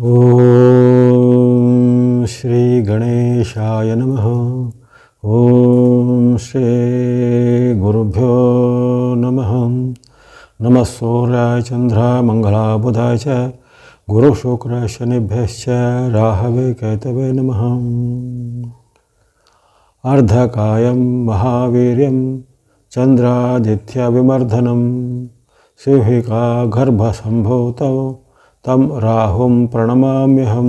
ॐ श्रीगणेशाय नमः। ॐ श्रीगुरुभ्यो नमः। नमः सूर्याय चन्द्राय मङ्गलाय बुधाय च गुरुशुक्राय शनिभ्यश्च राहवे केतवे नमः। अर्धकायं महावीर्यं चन्द्रादित्यविमर्दनं सिंहिका ತಮ್ ರಾಹುಂ ಪ್ರಣಮಾಮ್ಯಹಂ.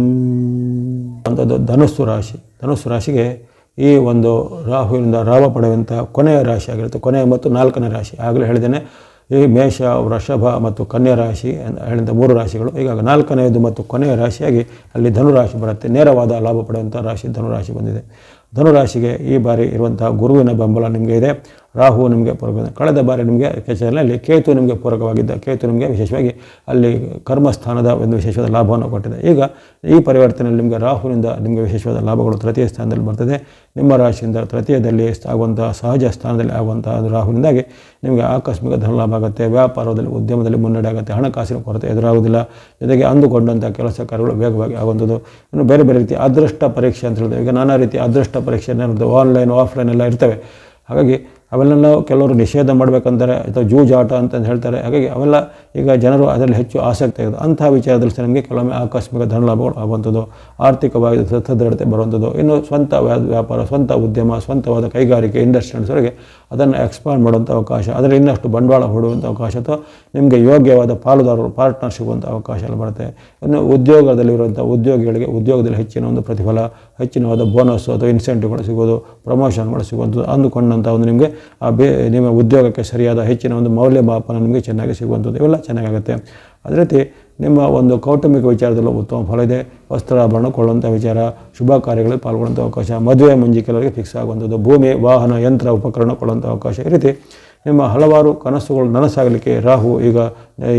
ಅಂತ ಧನುಸ್ಸು ರಾಶಿ. ಧನುಸ್ಸು ರಾಶಿಗೆ ಈ ಒಂದು ರಾಹುವಿನಿಂದ ರಾವ ಪಡೆಯುವಂಥ ಕೊನೆಯ ರಾಶಿ ಆಗಿರುತ್ತೆ. ಕೊನೆಯ ಮತ್ತು ನಾಲ್ಕನೇ ರಾಶಿ. ಆಗಲೇ ಹೇಳಿದ್ದೇನೆ. ಈ ಮೇಷ, ವೃಷಭ ಮತ್ತು ಕನ್ಯಾ ರಾಶಿ ಹೇಳಿದಂಥ ಮೂರು ರಾಶಿಗಳು. ಈಗಾಗ ನಾಲ್ಕನೆಯದು ಮತ್ತು ಕೊನೆಯ ರಾಶಿಯಾಗಿ ಅಲ್ಲಿ ಧನುರಾಶಿ ಬರುತ್ತೆ. ನೇರವಾದ ಲಾಭ ಪಡೆಯುವಂಥ ರಾಶಿ ಧನುರಾಶಿ ಬಂದಿದೆ. ಧನುರಾಶಿಗೆ ಈ ಬಾರಿ ಇರುವಂಥ ಗುರುವಿನ ಬೆಂಬಲ ನಿಮಗೆ ಇದೆ. ರಾಹು ನಿಮಗೆ ಪೂರಕ ಕಳೆದ ಬಾರಿ ನಿಮಗೆ ಕೆಚರಲ್ಲಿ ಕೇತು ನಿಮಗೆ ಪೂರಕವಾಗಿದ್ದ ಕೇತು ನಿಮಗೆ ವಿಶೇಷವಾಗಿ ಅಲ್ಲಿ ಕರ್ಮಸ್ಥಾನದ ಒಂದು ವಿಶೇಷವಾದ ಲಾಭವನ್ನು ಕೊಟ್ಟಿದೆ. ಈಗ ಈ ಪರಿವರ್ತನೆಯಲ್ಲಿ ನಿಮಗೆ ರಾಹುವಿನಿಂದ ನಿಮಗೆ ವಿಶೇಷವಾದ ಲಾಭಗಳು ತೃತೀಯ ಸ್ಥಾನದಲ್ಲಿ ಬರ್ತದೆ. ನಿಮ್ಮ ರಾಶಿಯಿಂದ ತೃತೀಯದಲ್ಲಿ ಆಗುವಂಥ ಸಹಜ ಸ್ಥಾನದಲ್ಲಿ ಆಗುವಂಥ ರಾಹುವಿನಿಂದಾಗಿ ನಿಮಗೆ ಆಕಸ್ಮಿಕ ಧನಲಾಭ ಆಗುತ್ತೆ. ವ್ಯಾಪಾರದಲ್ಲಿ, ಉದ್ಯಮದಲ್ಲಿ ಮುನ್ನಡೆ ಆಗುತ್ತೆ. ಹಣಕಾಸಿನ ಕೊರತೆ ಎದುರಾಗುವುದಿಲ್ಲ. ಜೊತೆಗೆ ಅಂದುಕೊಂಡಂಥ ಕೆಲಸ ಕಾರ್ಯಗಳು ವೇಗವಾಗಿ ಆಗುವಂಥದ್ದು. ಇನ್ನು ಬೇರೆ ಬೇರೆ ರೀತಿಯ ಅದೃಷ್ಟ ಪರೀಕ್ಷೆ ಅಂತ ಹೇಳಿದೆ ಈಗ ನಾನಾ ರೀತಿಯ ಅದೃಷ್ಟ ಪರೀಕ್ಷೆ ಆನ್ಲೈನ್ ಆಫ್ಲೈನ್ ಎಲ್ಲ ಇರ್ತವೆ. ಹಾಗಾಗಿ ಅವೆಲ್ಲ ಕೆಲವರು ನಿಷೇಧ ಮಾಡಬೇಕಂತಾರೆ ಅಥವಾ ಜೂಜಾಟ ಅಂತ ಹೇಳ್ತಾರೆ. ಹಾಗಾಗಿ ಅವೆಲ್ಲ ಈಗ ಜನರು ಅದರಲ್ಲಿ ಹೆಚ್ಚು ಆಸಕ್ತಿ ಆಗಿದೆ ಅಂಥ ವಿಚಾರದಲ್ಲಿ ಸಹ ನಮಗೆ ಕೆಲವೊಮ್ಮೆ ಆಕಸ್ಮಿಕ ಧನಲಾಭಗಳು ಆಗುವಂಥದ್ದು, ಆರ್ಥಿಕವಾಗಿ ಸದೃಢತೆ ಬರುವಂಥದ್ದು, ಇನ್ನು ಸ್ವಂತ ವ್ಯಾ- ವ್ಯಾಪಾರ, ಸ್ವಂತ ಉದ್ಯಮ, ಸ್ವಂತವಾದ ಕೈಗಾರಿಕೆ ಇಂಡಸ್ಟ್ರೀಸ್ವರೆಗೆ ಅದನ್ನು ಎಕ್ಸ್ಪಾಂಡ್ ಮಾಡುವಂಥ ಅವಕಾಶ, ಅದರಲ್ಲಿ ಇನ್ನಷ್ಟು ಬಂಡವಾಳ ಹೂಡುವಂಥ ಅವಕಾಶ ಅಥವಾ ನಿಮಗೆ ಯೋಗ್ಯವಾದ ಪಾಲುದಾರರು ಪಾರ್ಟ್ನರ್ ಸಿಗುವಂಥ ಅವಕಾಶ ಎಲ್ಲ ಬರುತ್ತೆ. ಇನ್ನು ಉದ್ಯೋಗದಲ್ಲಿರುವಂಥ ಉದ್ಯೋಗಿಗಳಿಗೆ ಉದ್ಯೋಗದಲ್ಲಿ ಹೆಚ್ಚಿನ ಒಂದು ಪ್ರತಿಫಲ, ಹೆಚ್ಚಿನವಾದ ಬೋನಸ್ ಅಥವಾ ಇನ್ಸೆಂಟಿವ್ಗಳು ಸಿಗೋದು, ಪ್ರಮೋಷನ್ಗಳು ಸಿಗುವಂಥದ್ದು ಅಂದುಕೊಂಡಂಥ ಒಂದು ನಿಮಗೆ ಆ ಬೇ, ನಿಮ್ಮ ಉದ್ಯೋಗಕ್ಕೆ ಸರಿಯಾದ ಹೆಚ್ಚಿನ ಒಂದು ಮೌಲ್ಯಮಾಪನ ನಿಮಗೆ ಚೆನ್ನಾಗಿ ಸಿಗುವಂಥದ್ದು ಇವೆಲ್ಲ ಚೆನ್ನಾಗಾಗುತ್ತೆ. ಅದೇ ರೀತಿ ನಿಮ್ಮ ಒಂದು ಕೌಟುಂಬಿಕ ವಿಚಾರದಲ್ಲೂ ಉತ್ತಮ ಫಲ ಇದೆ. ವಸ್ತ್ರಾಭರಣ ಕೊಳ್ಳುವಂಥ ವಿಚಾರ, ಶುಭ ಕಾರ್ಯಗಳಲ್ಲಿ ಪಾಲ್ಗೊಳ್ಳುವಂಥ ಅವಕಾಶ, ಮದುವೆ ಮುಂಜಿ ಕೆಲವರಿಗೆ ಫಿಕ್ಸ್ ಆಗುವಂಥದ್ದು, ಭೂಮಿ, ವಾಹನ, ಯಂತ್ರ, ಉಪಕರಣ ಕೊಳ್ಳುವಂಥ ಅವಕಾಶ. ಈ ರೀತಿ ನಿಮ್ಮ ಹಲವಾರು ಕನಸುಗಳು ನನಸಾಗಲಿಕ್ಕೆ ರಾಹು ಈಗ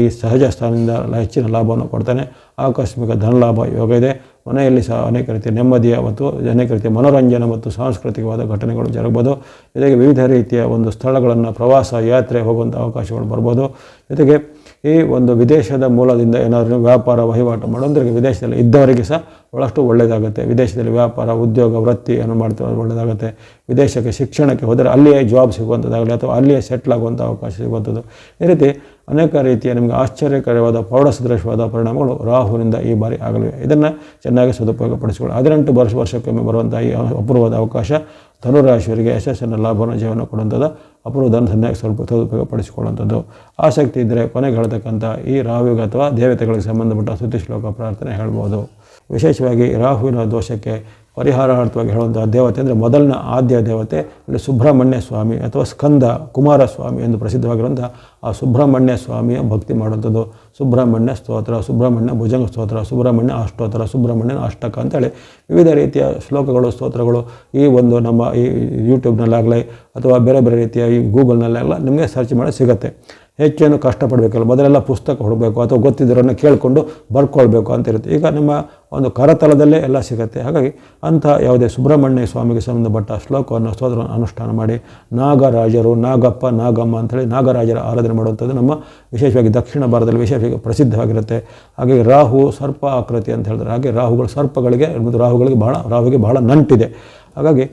ಈ ಸಹಜ ಸ್ಥಾನದಿಂದ ಹೆಚ್ಚಿನ ಲಾಭವನ್ನು ಕೊಡ್ತಾನೆ. ಆಕಸ್ಮಿಕ ಧನಲಾಭ ಯೋಗ ಇದೆ. ಮನೆಯಲ್ಲಿ ಸಹ ಅನೇಕ ರೀತಿಯ ನೆಮ್ಮದಿಯ ಮತ್ತು ಅನೇಕ ರೀತಿಯ ಮನೋರಂಜನೆ ಮತ್ತು ಸಾಂಸ್ಕೃತಿಕವಾದ ಘಟನೆಗಳು ಜರಗ್ಬೋದು ಜೊತೆಗೆ ವಿವಿಧ ರೀತಿಯ ಒಂದು ಸ್ಥಳಗಳನ್ನು ಪ್ರವಾಸ, ಯಾತ್ರೆ ಹೋಗುವಂಥ ಅವಕಾಶಗಳು ಬರ್ಬೋದು. ಜೊತೆಗೆ ಈ ಒಂದು ವಿದೇಶದ ಮೂಲದಿಂದ ಏನಾದರೂ ವ್ಯಾಪಾರ ವಹಿವಾಟು ಮಾಡೋದ್ರಿಗೆ ವಿದೇಶದಲ್ಲಿ ಇದ್ದವರಿಗೆ ಸಹ ಭಾಳಷ್ಟು ಒಳ್ಳೆಯದಾಗುತ್ತೆ ವಿದೇಶದಲ್ಲಿ ವ್ಯಾಪಾರ, ಉದ್ಯೋಗ ವೃತ್ತಿಯನ್ನು ಮಾಡ್ತಾರೆ ಒಳ್ಳೆಯದಾಗುತ್ತೆ ವಿದೇಶಕ್ಕೆ, ಶಿಕ್ಷಣಕ್ಕೆ ಹೋದರೆ ಅಲ್ಲಿಯೇ ಜಾಬ್ ಸಿಗುವಂಥದ್ದಾಗಲಿ ಅಥವಾ ಅಲ್ಲಿಯೇ ಸೆಟ್ಲ್ ಆಗುವಂಥ ಅವಕಾಶ ಸಿಗುವಂಥದ್ದು. ಈ ರೀತಿ ಅನೇಕ ರೀತಿಯ ನಿಮಗೆ ಆಶ್ಚರ್ಯಕರವಾದ ಪ್ರೌಢ ಸದೃಶವಾದ ಪರಿಣಾಮಗಳು ರಾಹುವಿನಿಂದ ಈ ಬಾರಿ ಆಗಲಿವೆ. ಇದನ್ನು ಚೆನ್ನಾಗಿ ಸದುಪಯೋಗಪಡಿಸಿಕೊಳ್ಳಿ. ಹದಿನೆಂಟು ವರ್ಷ, ವರ್ಷಕ್ಕೊಮ್ಮೆ ಬರುವಂಥ ಈ ಅಪೂರ್ವದ ಅವಕಾಶ ಧನುರಾಶಿಯವರಿಗೆ ಯಶಸ್ಸಿನ ಲಾಭವನ್ನು ಜೀವನ ಕೊಡುವಂಥದ್ದು ಅಪೂರ್ವದನ್ನು ಚೆನ್ನಾಗಿ ಸ್ವಲ್ಪ ಸದುಪಯೋಗಪಡಿಸಿಕೊಳ್ಳುವಂಥದ್ದು. ಆಸಕ್ತಿ ಇದ್ದರೆ ಕೊನೆಗೆ ಹೇಳ್ತಕ್ಕಂಥ ಈ ರಾಹುವಿಗೆ ಅಥವಾ ದೇವತೆಗಳಿಗೆ ಸಂಬಂಧಪಟ್ಟ ಶ್ಲೋಕ ಪ್ರಾರ್ಥನೆ ಹೇಳ್ಬೋದು. ವಿಶೇಷವಾಗಿ ರಾಹುವಿನ ದೋಷಕ್ಕೆ ಪರಿಹಾರಾರ್ಥವಾಗಿ ಹೇಳುವಂಥ ದೇವತೆ ಅಂದರೆ ಮೊದಲನ ಆದ್ಯ ದೇವತೆ ಅಂದರೆ ಸುಬ್ರಹ್ಮಣ್ಯ ಸ್ವಾಮಿ ಅಥವಾ ಸ್ಕಂದ ಕುಮಾರಸ್ವಾಮಿ ಎಂದು ಪ್ರಸಿದ್ಧವಾಗಿರುವಂಥ ಆ ಸುಬ್ರಹ್ಮಣ್ಯ ಸ್ವಾಮಿಯ ಭಕ್ತಿ ಮಾಡುವಂಥದ್ದು. ಸುಬ್ರಹ್ಮಣ್ಯ ಸ್ತೋತ್ರ, ಸುಬ್ರಹ್ಮಣ್ಯ ಭುಜಂಗ ಸ್ತೋತ್ರ, ಸುಬ್ರಹ್ಮಣ್ಯ ಅಷ್ಟೋತ್ತರ ಸುಬ್ರಹ್ಮಣ್ಯನ ಅಷ್ಟಕ ಅಂತೇಳಿ ವಿವಿಧ ರೀತಿಯ ಶ್ಲೋಕಗಳು, ಸ್ತೋತ್ರಗಳು ಈ ಒಂದು ನಮ್ಮ ಈ ಯೂಟ್ಯೂಬ್ನಲ್ಲಾಗಲಿ ಅಥವಾ ಬೇರೆ ಬೇರೆ ರೀತಿಯ ಈ ಗೂಗಲ್ನಲ್ಲಾಗಲಿ ನಿಮಗೆ ಸರ್ಚ್ ಮಾಡಿ ಸಿಗುತ್ತೆ. ಹೆಚ್ಚೇನು ಕಷ್ಟಪಡಬೇಕಲ್ಲ, ಮೊದಲೆಲ್ಲ ಪುಸ್ತಕ ಹುಡಬೇಕು ಅಥವಾ ಗೊತ್ತಿದ್ದರನ್ನು ಕೇಳಿಕೊಂಡು ಬರ್ಕೊಳ್ಬೇಕು ಅಂತ ಇರುತ್ತೆ. ಈಗ ನಿಮ್ಮ ಒಂದು ಕರತಲದಲ್ಲೇ ಎಲ್ಲ ಸಿಗುತ್ತೆ. ಹಾಗಾಗಿ ಅಂಥ ಯಾವುದೇ ಸುಬ್ರಹ್ಮಣ್ಯ ಸ್ವಾಮಿಗೆ ಸಂಬಂಧಪಟ್ಟ ಶ್ಲೋಕವನ್ನು ಸ್ತೋತ್ರ ಅನುಷ್ಠಾನ ಮಾಡಿ, ನಾಗರಾಜರು, ನಾಗಪ್ಪ, ನಾಗಮ್ಮ ಅಂಥೇಳಿ ನಾಗರಾಜರ ಆರಾಧನೆ ಮಾಡುವಂಥದ್ದು ನಮ್ಮ ವಿಶೇಷವಾಗಿ ದಕ್ಷಿಣ ಭಾರತದಲ್ಲಿ ವಿಶೇಷವಾಗಿ ಪ್ರಸಿದ್ಧವಾಗಿರುತ್ತೆ. ಹಾಗಾಗಿ ರಾಹು ಸರ್ಪ ಆಕೃತಿ ಅಂತ ಹೇಳಿದ್ರೆ, ಹಾಗೆ ರಾಹುಗಳು ಸರ್ಪಗಳಿಗೆ ಮತ್ತು ರಾಹುಗಳಿಗೆ ಬಹಳ, ರಾಹುಗೆ ಬಹಳ ನಂಟಿದೆ. ಹಾಗಾಗಿ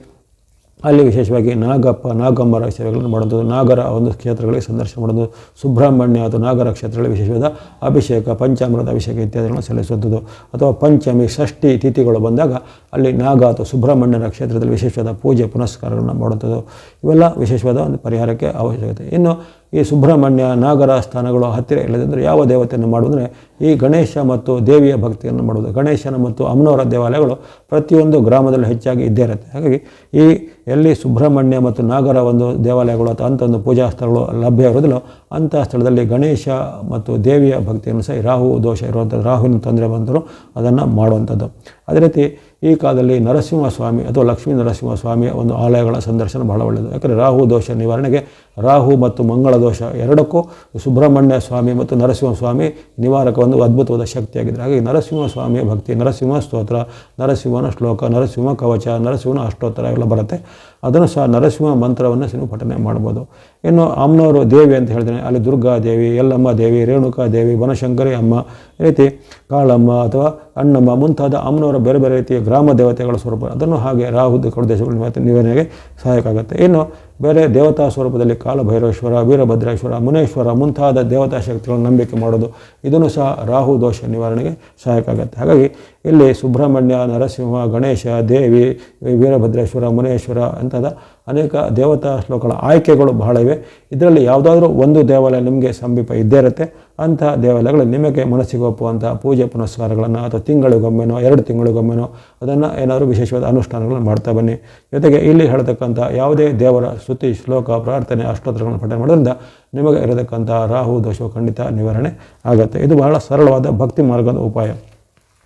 ಅಲ್ಲಿ ವಿಶೇಷವಾಗಿ ನಾಗಪ್ಪ, ನಾಗಂಬರ ಸೇವೆಗಳನ್ನು ಮಾಡುವಂಥದ್ದು ನಾಗರ ಒಂದು ಕ್ಷೇತ್ರಗಳಿಗೆ ಸಂದರ್ಶನ ಮಾಡೋದು, ಸುಬ್ರಹ್ಮಣ್ಯ ಅಥವಾ ನಾಗರ ಕ್ಷೇತ್ರಗಳಿಗೆ ವಿಶೇಷವಾದ ಅಭಿಷೇಕ, ಪಂಚಾಮೃತ ಅಭಿಷೇಕ ಇತ್ಯಾದಿಗಳನ್ನು ಸಲ್ಲಿಸುವಂಥದ್ದು. ಅಥವಾ ಪಂಚಮಿ, ಷಷ್ಠಿ ತಿಥಿಗಳು ಬಂದಾಗ ಅಲ್ಲಿ ನಾಗ ಅಥವಾ ಸುಬ್ರಹ್ಮಣ್ಯನ ಕ್ಷೇತ್ರದಲ್ಲಿ ವಿಶೇಷವಾದ ಪೂಜೆ ಪುನಸ್ಕಾರಗಳನ್ನು ಮಾಡುವಂಥದ್ದು. ಇವೆಲ್ಲ ವಿಶೇಷವಾದ ಒಂದು ಪರಿಹಾರಕ್ಕೆ ಅವಶ್ಯಕತೆ. ಇನ್ನು ಈ ಸುಬ್ರಹ್ಮಣ್ಯ ನಾಗರ ಸ್ಥಾನಗಳು ಹತ್ತಿರ ಇಲ್ಲದಂದರೆ ಯಾವ ದೇವತೆಯನ್ನು ಮಾಡುವುದರೆ ಈ ಗಣೇಶ ಮತ್ತು ದೇವಿಯ ಭಕ್ತಿಯನ್ನು ಮಾಡುವುದು. ಗಣೇಶನ ಮತ್ತು ಅಮ್ಮನವರ ದೇವಾಲಯಗಳು ಪ್ರತಿಯೊಂದು ಗ್ರಾಮದಲ್ಲಿ ಹೆಚ್ಚಾಗಿ ಇದ್ದೇ ಇರುತ್ತೆ. ಹಾಗಾಗಿ ಈ ಎಲ್ಲಿ ಸುಬ್ರಹ್ಮಣ್ಯ ಮತ್ತು ನಾಗರ ಒಂದು ದೇವಾಲಯಗಳು ಅಥವಾ ಅಂಥ ಒಂದು ಪೂಜಾ ಸ್ಥಳಗಳು ಲಭ್ಯ ಇರೋದಿಲ್ಲ ಅಂಥ ಸ್ಥಳದಲ್ಲಿ ಗಣೇಶ ಮತ್ತು ದೇವಿಯ ಭಕ್ತಿಯನ್ನು ಸಹ ರಾಹು ದೋಷ ಇರುವಂಥದ್ದು, ರಾಹುವಿನ ತೊಂದರೆ ಬಂದರೂ ಅದನ್ನು ಮಾಡುವಂಥದ್ದು. ಅದೇ ರೀತಿ ಈ ಕಾಲದಲ್ಲಿ ನರಸಿಂಹಸ್ವಾಮಿ ಅಥವಾ ಲಕ್ಷ್ಮೀ ನರಸಿಂಹಸ್ವಾಮಿಯ ಒಂದು ಆಲಯಗಳ ಸಂದರ್ಶನ ಬಹಳ ಒಳ್ಳೆಯದು. ಯಾಕಂದರೆ ರಾಹು ದೋಷ ನಿವಾರಣೆಗೆ ರಾಹು ಮತ್ತು ಮಂಗಳ ದೋಷ ಎರಡಕ್ಕೂ ಸುಬ್ರಹ್ಮಣ್ಯ ಸ್ವಾಮಿ ಮತ್ತು ನರಸಿಂಹಸ್ವಾಮಿ ನಿವಾರಕ ಒಂದು ಅದ್ಭುತವಾದ ಶಕ್ತಿಯಾಗಿದೆ ಹಾಗಾಗಿ ನರಸಿಂಹಸ್ವಾಮಿಯ ಭಕ್ತಿ, ನರಸಿಂಹ ಸ್ತೋತ್ರ, ನರಸಿಂಹನ ಶ್ಲೋಕ, ನರಸಿಂಹ ಕವಚ, ನರಸಿಂಹನ ಅಷ್ಟೋತ್ತರ ಎಲ್ಲ ಬರುತ್ತೆ. ಅದನ್ನು ಸಹ ನರಸಿಂಹ ಮಂತ್ರವನ್ನು ನೀವು ಪಠನೆ ಮಾಡ್ಬೋದು ಇನ್ನು ಅಮ್ಮನವರು ದೇವಿ ಅಂತ ಹೇಳ್ತೇನೆ ಅಲ್ಲಿ ದುರ್ಗಾ ದೇವಿ, ಯಲ್ಲಮ್ಮ ದೇವಿ, ರೇಣುಕಾ ದೇವಿ, ಬನಶಂಕರಿ ಅಮ್ಮ ರೀತಿ ಕಾಳಮ್ಮ ಅಥವಾ ಅಣ್ಣಮ್ಮ ಮುಂತಾದ ಅಮ್ಮನವರ ಬೇರೆ ಬೇರೆ ರೀತಿಯ ಗ್ರಾಮ ದೇವತೆಗಳ ಸ್ವರೂಪ. ಅದನ್ನು ಹಾಗೆ ರಾಹು ದೇಶಗಳು ನಿವ- ನಿವಾರಣೆಗೆ ಸಹಾಯಕ ಆಗುತ್ತೆ. ಇನ್ನು ಬೇರೆ ದೇವತಾ ಸ್ವರೂಪದಲ್ಲಿ ಕಾಲಭೈರವೇಶ್ವರ, ವೀರಭದ್ರೇಶ್ವರ, ಮುನೇಶ್ವರ ಮುಂತಾದ ದೇವತಾ ಶಕ್ತಿಗಳನ್ನು ನಂಬಿಕೆ ಮಾಡೋದು, ಇದನ್ನು ಸಹ ರಾಹು ದೋಷ ನಿವಾರಣೆಗೆ ಸಹಾಯಕ ಆಗುತ್ತೆ. ಹಾಗಾಗಿ ಇಲ್ಲಿ ಸುಬ್ರಹ್ಮಣ್ಯ, ನರಸಿಂಹ, ಗಣೇಶ, ದೇವಿ, ವೀರಭದ್ರೇಶ್ವರ, ಮುನೇಶ್ವರ ಅಂತಾದ ಅನೇಕ ದೇವತಾ ಶ್ಲೋಕಗಳ ಆಯ್ಕೆಗಳು ಬಹಳ ಇವೆ. ಇದರಲ್ಲಿ ಯಾವುದಾದ್ರೂ ಒಂದು ದೇವಾಲಯ ನಿಮಗೆ ಸಮೀಪ ಇದ್ದೇ ಇರುತ್ತೆ. ಅಂತಹ ದೇವಾಲಯಗಳು ನಿಮಗೆ ಮನಸ್ಸಿಗೆ ಒಪ್ಪುವಂಥ ಪೂಜೆ ಪುನಸ್ಕಾರಗಳನ್ನು ಅಥವಾ ತಿಂಗಳಿಗೊಮ್ಮೆನೋ, ಎರಡು ತಿಂಗಳಿಗೊಮ್ಮೆನೋ ಅದನ್ನು ಏನಾದರೂ ವಿಶೇಷವಾದ ಅನುಷ್ಠಾನಗಳನ್ನು ಮಾಡ್ತಾ ಬನ್ನಿ. ಜೊತೆಗೆ ಇಲ್ಲಿ ಹೇಳ್ತಕ್ಕಂಥ ಯಾವುದೇ ದೇವರ ಸ್ತುತಿ, ಶ್ಲೋಕ, ಪ್ರಾರ್ಥನೆ, ಅಷ್ಟೋತ್ತರಗಳನ್ನು ಪಠನೆ ಮಾಡೋದ್ರಿಂದ ನಿಮಗೆ ಇರತಕ್ಕಂಥ ರಾಹು ದೋಷವು ಖಂಡಿತ ನಿವಾರಣೆ ಆಗುತ್ತೆ. ಇದು ಬಹಳ ಸರಳವಾದ ಭಕ್ತಿ ಮಾರ್ಗದ ಉಪಾಯ.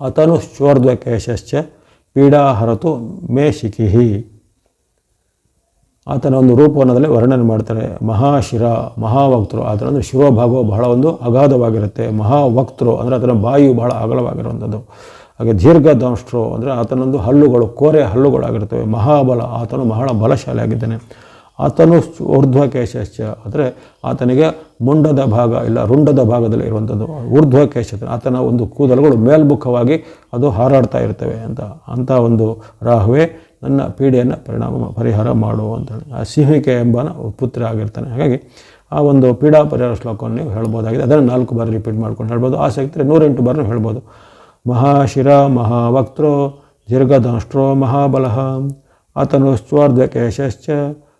ಅತನುಶ್ಚೋರ್ಧ್ವಕೇಶಶ್ಚ ಪೀಡಾಹರತು ಮೇ ಶಿಖಿಹಿ ಆತನ ಒಂದು ರೂಪವನ್ನದಲ್ಲಿ ವರ್ಣನೆ ಮಾಡ್ತಾರೆ. ಮಹಾಶಿರ ಮಹಾವಕ್ತರು ಆತನ ಅಂದರೆ ಶಿರೋಭಾಗವು ಬಹಳ ಒಂದು ಅಗಾಧವಾಗಿರುತ್ತೆ. ಮಹಾವಕ್ತರು ಅಂದರೆ ಆತನ ಬಾಯಿಯು ಬಹಳ ಅಗಲವಾಗಿರುವಂಥದ್ದು. ಹಾಗೆ ದೀರ್ಘದಂಷ್ಟ್ರು ಅಂದರೆ ಆತನೊಂದು ಹಲ್ಲುಗಳು, ಕೋರೆ ಹಲ್ಲುಗಳಾಗಿರ್ತವೆ. ಮಹಾಬಲ, ಆತನು ಬಹಳ ಬಲಶಾಲಿ ಆಗಿದ್ದಾನೆ ಆತನು ಊರ್ಧ್ವಕೇಶಶ್ಚ. ಅಂದರೆ ಆತನಿಗೆ ಮುಂಡದ ಭಾಗ, ಇಲ್ಲ ರುಂಡದ ಭಾಗದಲ್ಲಿ ಇರುವಂಥದ್ದು ಊರ್ಧ್ವಕೇಶ ಆತನ ಒಂದು ಕೂದಲುಗಳು ಮೇಲ್ಮುಖವಾಗಿ ಅದು ಹಾರಾಡ್ತಾ ಇರ್ತವೆ ಅಂತ ಅಂಥ ಒಂದು ರಾಹುವೆ ನನ್ನ ಪೀಡೆಯನ್ನು ಪರಿಣಾಮ ಪರಿಹಾರ ಮಾಡು ಅಂತೇಳಿ. ಆ ಸಿಂಹಿಕೆ ಎಂಬನ ಪುತ್ರ ಆಗಿರ್ತಾನೆ. ಹಾಗಾಗಿ ಆ ಒಂದು ಪೀಡಾ ಪರಿಹಾರ ಶ್ಲೋಕವನ್ನು ನೀವು ಹೇಳ್ಬೋದಾಗಿದೆ. ಅದನ್ನು ನಾಲ್ಕು ಬಾರಿ ರಿಪೀಟ್ ಮಾಡ್ಕೊಂಡು ಹೇಳ್ಬೋದು. ಆಸಕ್ತಿ ನೂರೆಂಟು ಬಾರಿ ಹೇಳ್ಬೋದು. ಮಹಾಶಿರ ಮಹಾವಕ್ತೃ ದೀರ್ಘದಾಷ್ಟ್ರೋ ಮಹಾಬಲಃ. ಆತನು ಸ್ವಾರ್ಧಕೇಶಶ್ಚ